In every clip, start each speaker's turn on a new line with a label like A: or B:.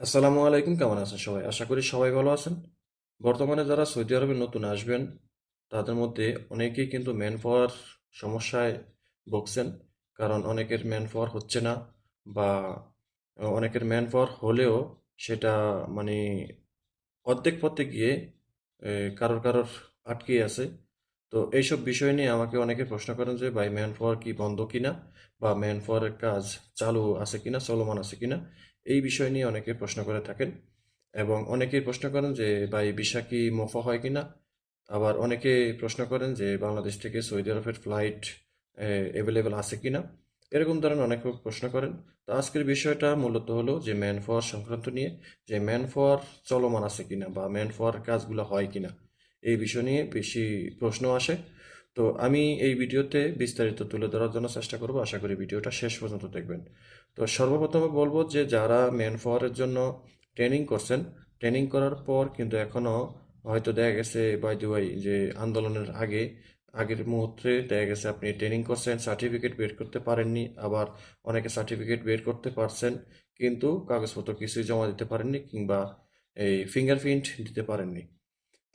A: আসসালামু আলাইকুম, কেমন আছেন সবাই? আশা করি সবাই ভালো আছেন। বর্তমানে যারা সৌদি আরবে নতুন আসবেন, তাদের মধ্যে অনেকেই কিন্তু ম্যান পাওয়ার সমস্যায় ভুগছেন। কারণ অনেকের ম্যান পাওয়ার হচ্ছে না বা অনেকের ম্যান পাওয়ার হলেও সেটা মানে অর্ধেক পথে গিয়ে কারোর কারোর আটকে আছে। তো এইসব বিষয় নিয়ে আমাকে অনেকে প্রশ্ন করেন যে, ভাই, ম্যান পাওয়ার কি বন্ধ কিনা? বা ম্যান পাওয়ারের কাজ চালু আছে কিনা, চলমান আছে কিনা? এই বিষয় নিয়ে অনেকে প্রশ্ন করে থাকেন এবং অনেকেই প্রশ্ন করেন যে, ভাই, ভিসা কি মোফা হয় কিনা? আবার অনেকে প্রশ্ন করেন যে, বাংলাদেশ থেকে সৌদি আরবের ফ্লাইট অ্যাভেলেবেল আছে কিনা? এরকম ধরনের অনেক প্রশ্ন করেন। তো আজকের বিষয়টা মূলত হলো যে, ম্যান পাওয়ার সংক্রান্ত নিয়ে, যে, ম্যান পাওয়ার চলমান আছে কিনা বা ম্যান পাওয়ার কাজগুলো হয় কিনা, এই বিষয় নিয়ে বেশি প্রশ্ন আসে। তো আমি এই ভিডিওতে বিস্তারিত তুলে ধরার জন্য চেষ্টা করব। আশা করি ভিডিওটা শেষ পর্যন্ত দেখবেন। তো সর্বপ্রথমে বলব যে যারা ম্যান পাওয়ারের জন্য ট্রেনিং করছেন, ট্রেনিং করার পর কিন্তু এখনও হয়তো দেখা গেছে বাই দু বাই যে আন্দোলনের আগে, আগের মুহূর্তে দেখা গেছে আপনি ট্রেনিং করছেন সার্টিফিকেট বের করতে পারেননি, আবার অনেকে সার্টিফিকেট বের করতে পারছেন, কিন্তু কাগজপত্র কিছুই জমা দিতে পারেননি কিংবা এই ফিঙ্গারপ্রিন্ট দিতে পারেননি।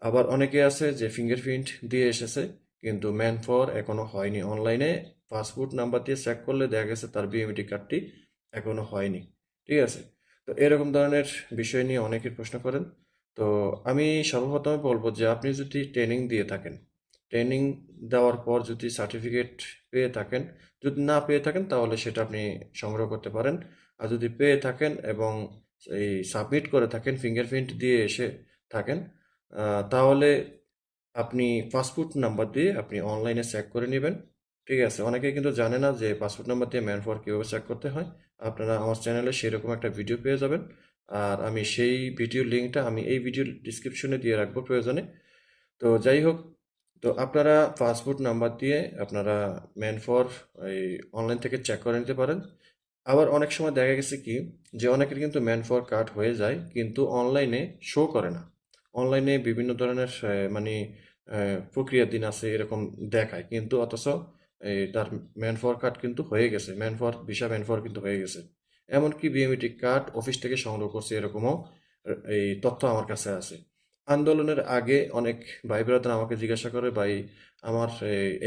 A: আবার অনেকে আছে যে ফিঙ্গারপ্রিন্ট দিয়ে এসেছে কিন্তু ম্যান ফর এখনও হয়নি অনলাইনে পাসপোর্ট নাম্বার দিয়ে চেক করলে দেখা গেছে তার বিএমইটি কার্ডটি এখনও হয়নি। ঠিক আছে? তো এরকম ধরনের বিষয় নিয়ে অনেকেই প্রশ্ন করেন। তো আমি সর্বপ্রথমে বলব যে আপনি যদি ট্রেনিং দিয়ে থাকেন ট্রেনিং দেওয়ার পর যদি সার্টিফিকেট পেয়ে থাকেন, যদি না পেয়ে থাকেন তাহলে সেটা আপনি সংগ্রহ করতে পারেন। আর যদি পেয়ে থাকেন এবং এই সাবমিট করে থাকেন ফিঙ্গারপ্রিন্ট দিয়ে এসে থাকেন তাহলে আপনি পাসপোর্ট নাম্বার দিয়ে আপনি অনলাইনে চেক করে নেবেন। ঠিক আছে অনেকে কিন্তু জানে না যে পাসপোর্ট নাম্বার দিয়ে ম্যান পাওয়ার কীভাবে চেক করতে হয়। আপনারা আমার চ্যানেলে সেরকম একটা ভিডিও পেয়ে যাবেন। আর আমি সেই ভিডিও লিঙ্কটা আমি এই ভিডিও ডিসক্রিপশনে দিয়ে রাখব প্রয়োজনে। তো যাই হোক, তো আপনারা পাসপোর্ট নাম্বার দিয়ে আপনারা ম্যান ফর এই অনলাইন থেকে চেক করে নিতে পারেন। আবার অনেক সময় দেখা গেছে কি যে অনেকের কিন্তু ম্যান ফর কার্ড হয়ে যায়, কিন্তু অনলাইনে শো করে না। অনলাইনে বিভিন্ন ধরনের মানে আহ, প্রক্রিয়া দিন আছে এরকম দেখায়। কিন্তু অথচ এই তার ম্যান ফর কার্ড কিন্তু হয়ে গেছে manpower visa manpower কিন্তু হয়ে গেছে। এমনকি বিএমইটি কার্ড অফিস থেকে সংগ্রহ করছে এরকমও এই তথ্য আমার কাছে আছে। আন্দোলনের আগে অনেক ভাই ব্রাদার আমাকে জিজ্ঞাসা করে ভাই আমার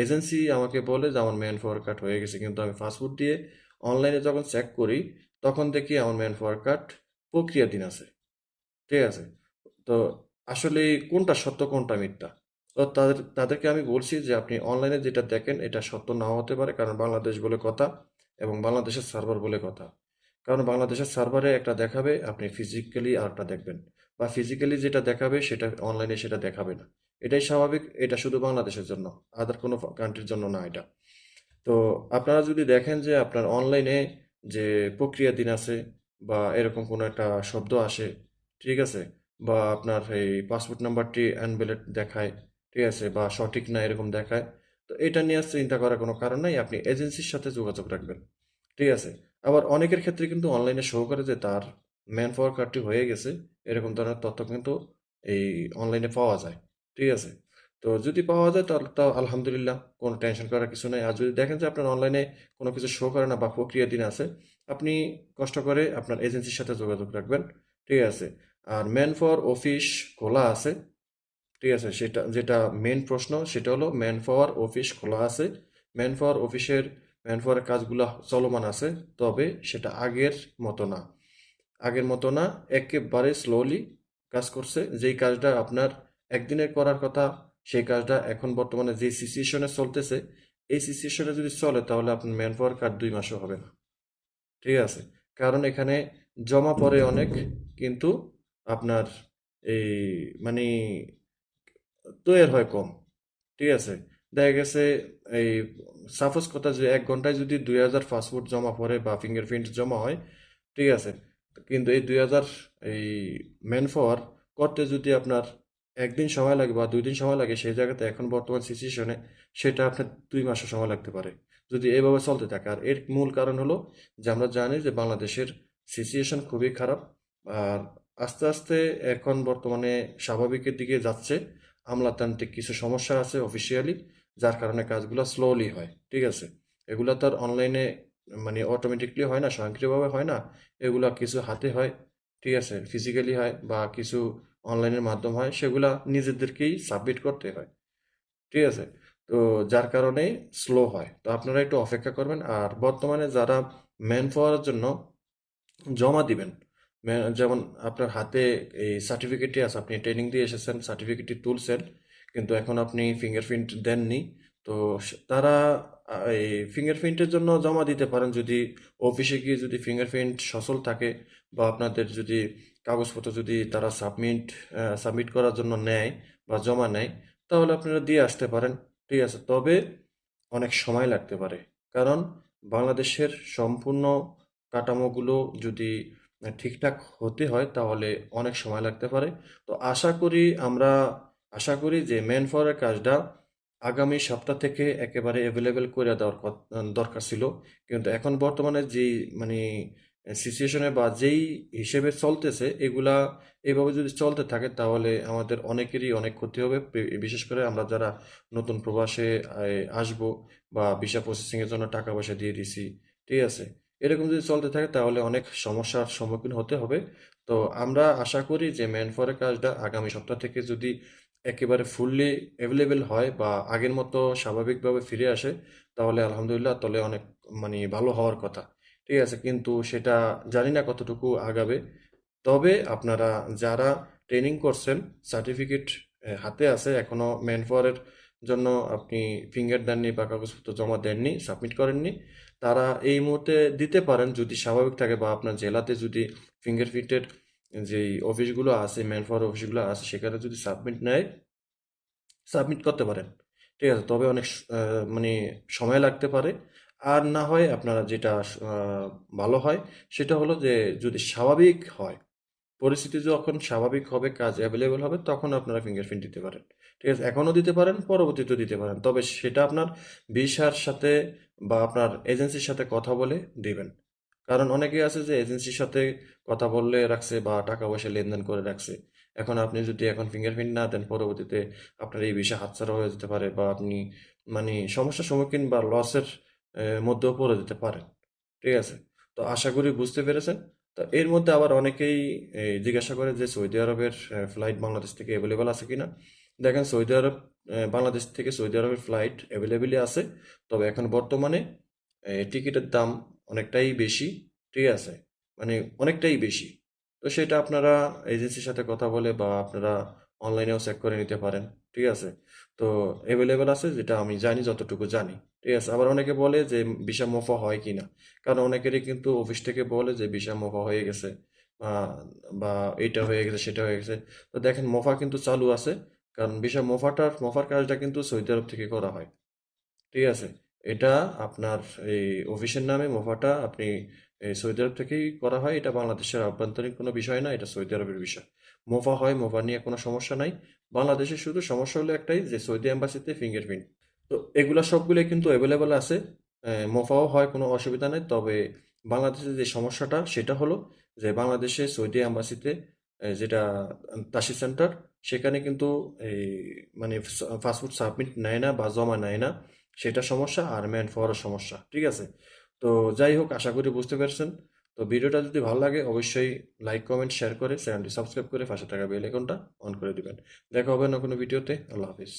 A: এজেন্সি আমাকে বলে যে আমার ম্যান পাওয়ার কার্ড হয়ে গেছে কিন্তু আমি ফাস্টফুড দিয়ে অনলাইনে যখন চেক করি তখন দেখি আমার ম্যান পাওয়ার কার্ড প্রক্রিয়াধীন আছে। ঠিক আছে? তো আসলে কোনটা সত্য কোনটা মিথ্যা? তাদের, তাদেরকে আমি বলছি যে আপনি অনলাইনে যেটা দেখেন, এটা সত্য নাও হতে পারে, কারণ বাংলাদেশ বলে কথা এবং বাংলাদেশের সার্ভার বলে কথা। কারণ বাংলাদেশের সার্ভারে একটা দেখাবে, আপনি ফিজিক্যালি আরেকটা দেখবেন। বা ফিজিক্যালি যেটা দেখাবে, সেটা অনলাইনে সেটা দেখাবে না। এটাই স্বাভাবিক, এটা শুধু বাংলাদেশের জন্য আদার কোনো কান্ট্রির জন্য না এটা। তো আপনারা যদি দেখেন যে আপনার অনলাইনে যে প্রক্রিয়া দিন আছে, বা এরকম কোনো একটা শব্দ আসে, ঠিক আছে? বা আপনার এই পাসপোর্ট নাম্বারটি অ্যানভ্যালিড দেখায় ঠিক আছে, বা সঠিক না এরকম দেখায়, তো এটা নিয়ে চিন্তা করার কোনো কারণ নাই, আপনি এজেন্সির সাথে যোগাযোগ রাখবেন। ঠিক আছে, আবার অনেকের ক্ষেত্রে কিন্তু অনলাইনে শো করে যে তার ম্যান পাওয়ার কার্ডটি হয়ে গেছে, এরকম ধরনের তথ্য কিন্তু এই অনলাইনে পাওয়া যায়। ঠিক আছে, তো যদি পাওয়া যায় তাহলে তো আলহামদুলিল্লাহ, কোনো টেনশন করার কিছু নেই। আর যদি দেখেন যে আপনার অনলাইনে কোনো কিছু শো করে না বা প্রক্রিয়াধীন আছে, আপনি কষ্ট করে আপনার এজেন্সির সাথে যোগাযোগ রাখবেন। ঠিক আছে, আর ম্যান ফর অফিস খোলা আছে ঠিক আছে, সেটা, যেটা মেন প্রশ্ন সেটা হলো ম্যান পাওয়ার অফিস খোলা আছে ম্যান পাওয়ার অফিসের ম্যান পাওয়ারের কাজগুলো চলমান আছে, তবে সেটা আগের মতো না। আগের মতো না, একেবারে স্লোলি কাজ করছে, যেই কাজটা আপনার একদিনের করার কথা, সেই কাজটা এখন বর্তমানে যে সিচুয়েশনে চলতেছে, এই সিচুয়েশনে যদি চলে, তাহলে আপনার ম্যান পাওয়ার কার্ড দুই মাসও হবে না। ঠিক আছে, কারণ এখানে জমা পড়ে অনেক, কিন্তু আপনার এই মানে তৈরি হয় কম, ঠিক আছে? দেখা গেছে এই সাপোজ কথা যে এক ঘন্টায় যদি দুই হাজার পাসপোর্ট জমা পড়ে বা ফিঙ্গারপ্রিন্ট জমা হয়, ঠিক আছে? কিন্তু এই দুই হাজার এই ম্যান পাওয়ার করতে যদি আপনার একদিন সময় লাগে বা দুই দিন সময় লাগে, সেই জায়গাতে এখন বর্তমান সিচুয়েশনে সেটা আপনার দুই মাসের সময় লাগতে পারে। যদি এভাবে চলতে থাকে, আর এর মূল কারণ হলো যে আমরা জানি যে বাংলাদেশের সিচুয়েশন খুবই খারাপ, আর আস্তে আস্তে এখন বর্তমানে স্বাভাবিকের দিকে যাচ্ছে। আমলাতান্ত্রিক কিছু সমস্যা আছে অফিসিয়ালি যার কারণে কাজগুলো স্লোলি হয়, ঠিক আছে? এগুলো তো আর অনলাইনে মানে অটোমেটিকলি হয় না, স্বয়ংক্রিয়ভাবে হয় না, এগুলা কিছু হাতে হয়, ঠিক আছে? ফিজিক্যালি হয় বা কিছু অনলাইনের মাধ্যম হয়, সেগুলা নিজেদেরকেই সাবমিট করতে হয়, ঠিক আছে? তো যার কারণে স্লো হয়। তো আপনারা একটু অপেক্ষা করবেন, আর বর্তমানে যারা ম্যান পাওয়ারের জন্য জমা দিবেন যেমন আপনার হাতে এই সার্টিফিকেটটি আছে, আপনি ট্রেনিং দিয়ে এসেছেন সার্টিফিকেটটি তুলছেন, কিন্তু এখন আপনি ফিঙ্গারপ্রিন্ট দেননি। তো তারা এই ফিঙ্গারপ্রিন্টের জন্য জমা দিতে পারেন যদি অফিসে গিয়ে যদি ফিঙ্গারপ্রিন্ট সচল থাকে বা আপনাদের যদি কাগজপত্র যদি তারা সাবমিট সাবমিট করার জন্য নেয় বা জমা নেয়, তাহলে আপনারা দিয়ে আসতে পারেন। ঠিক আছে, তবে অনেক সময় লাগতে পারে। কারণ বাংলাদেশের সম্পূর্ণ কাঠামোগুলো যদি ঠিকঠাক হতে হয়, তাহলে অনেক সময় লাগতে পারে। তো আশা করি আমরা, আশা করি যে ম্যান পাওয়ারের কাজটা আগামী সপ্তাহ থেকে একেবারে অ্যাভেলেবেল করে দেওয়ার দরকার ছিল। কিন্তু এখন বর্তমানে যেই মানে সিচুয়েশনে বা যেই হিসেবে চলতেছে, এগুলা এইভাবে যদি চলতে থাকে, তাহলে আমাদের অনেকেরই অনেক ক্ষতি হবে। বিশেষ করে আমরা যারা নতুন প্রবাসে আসব বা ভিসা প্রসেসিংয়ের জন্য টাকা পয়সা দিয়ে দিছি, ঠিক আছে? এরকম যদি চলতে থাকে, তাহলে অনেক সমস্যার সম্মুখীন হতে হবে। তো আমরা আশা করি যে ম্যান ফরের কাজটা আগামী সপ্তাহ থেকে যদি একেবারে ফুললি অ্যাভেলেবেল হয় বা আগের মতো স্বাভাবিকভাবে ফিরে আসে, তাহলে আলহামদুলিল্লাহ তাহলে অনেক মানে ভালো হওয়ার কথা। ঠিক আছে, কিন্তু সেটা জানি না কতটুকু আগাবে। তবে আপনারা যারা ট্রেনিং করছেন সার্টিফিকেট হাতে আছে এখনও ম্যান পাওয়ারের জন্য আপনি ফিঙ্গার দেননি বা কাগজপত্র জমা দেননি সাবমিট করেননি তারা এই মুহূর্তে দিতে পারেন যদি স্বাভাবিক থাকে বা আপনার জেলাতে যদি ফিঙ্গারপ্রিন্টের যেই অফিসগুলো আছে ম্যান পাওয়ার অফিসগুলো আছে, সেখানে যদি সাবমিট নেয় সাবমিট করতে পারেন। ঠিক আছে? তবে অনেক মানে সময় লাগতে পারে। আর না হয় আপনারা যেটা ভালো হয়, সেটা হলো যে যদি স্বাভাবিক হয় পরিস্থিতি যখন স্বাভাবিক হবে, কাজ অ্যাভেলেবেল হবে, তখন আপনারা ফিঙ্গারপ্রিন্ট দিতে পারেন। ঠিক আছে? এখনও দিতে পারেন, পরবর্তীতেও দিতে পারেন। তবে সেটা আপনার ভিসার সাথে বা আপনার এজেন্সির সাথে কথা বলে দিবেন। কারণ অনেকে আছে যে এজেন্সির সাথে কথা বললে রাখছে বা টাকা পয়সা লেনদেন করে রাখছে। এখন আপনি যদি এখন ফিঙ্গারপ্রিন্ট না দেন, পরবর্তীতে আপনার এই ভিসা হাতছাড়া হয়ে যেতে পারে বা আপনি মানে সমস্যার সম্মুখীন বা লসের মধ্যেও পড়ে যেতে পারেন। ঠিক আছে? তো আশা করি বুঝতে পেরেছেন। তো এর মধ্যে আবার অনেকেই জিজ্ঞাসা করে যে সৌদি আরবের ফ্লাইট বাংলাদেশ থেকে অ্যাভেলেবেল আছে কিনা। দেখেন সৌদি আরব বাংলাদেশ থেকে সৌদি আরবের ফ্লাইট অ্যাভেলেবেলই আছে। তবে এখন বর্তমানে টিকিটের দাম অনেকটাই বেশি, ঠিক আছে? মানে অনেকটাই বেশি। তো সেটা আপনারা এজেন্সির সাথে কথা বলে বা আপনারা অনলাইনেও চেক করে নিতে পারেন, ঠিক আছে? তো অ্যাভেলেবেল আছে যেটা আমি জানি, যতটুকু জানি, ঠিক আছে? আবার অনেকে বলে যে ভিসা মোফা হয় কিনা, কারণ অনেকেরই কিন্তু অফিস থেকে বলে যে ভিসা মোফা হয়ে গেছে, বা এটা হয়ে গেছে, সেটা হয়ে গেছে। তো দেখেন মোফা কিন্তু চালু আছে, কারণ ভিসা মোফাটার মোফার কাজটা কিন্তু সৌদি আরব থেকে করা হয়, ঠিক আছে? এটা আপনার এই অফিসের নামে মোফাটা আপনি এই সৌদি আরব থেকেই করা হয়। এটা বাংলাদেশের আভ্যন্তরীণ কোনো বিষয় না, এটা সৌদি আরবের বিষয়। মোফা হয় মোফা নিয়ে কোনো সমস্যা নাই। বাংলাদেশের শুধু সমস্যা হলো একটাই যে, সৌদি এম্বাসিতে ফিঙ্গারপ্রিন্ট তো এগুলা সবগুলোই কিন্তু অ্যাভেলেবেল আছে। মোফাও হয়, কোনো অসুবিধা নেই। তবে বাংলাদেশের যে সমস্যাটা, সেটা হলো যে, বাংলাদেশে সৌদি অ্যাম্বাসিতে যেটা তাসি সেন্টার, সেখানে কিন্তু এই মানে পাসপোর্ট সাবমিট নেয় না বা জমা নেয় না। সেটা সমস্যা, আর ম্যান পাওয়ারের সমস্যা, ঠিক আছে? তো যাই হোক, আশা করি বুঝতে পেরেছেন। তো ভিডিওটা যদি ভালো লাগে, অবশ্যই লাইক কমেন্ট শেয়ার করে চ্যানেলটি সাবস্ক্রাইব করে পাশে থাকা বেল আইকনটা অন করে দিবেন। দেখা হবে না কোনো ভিডিওতে। আল্লাহ হাফিজ।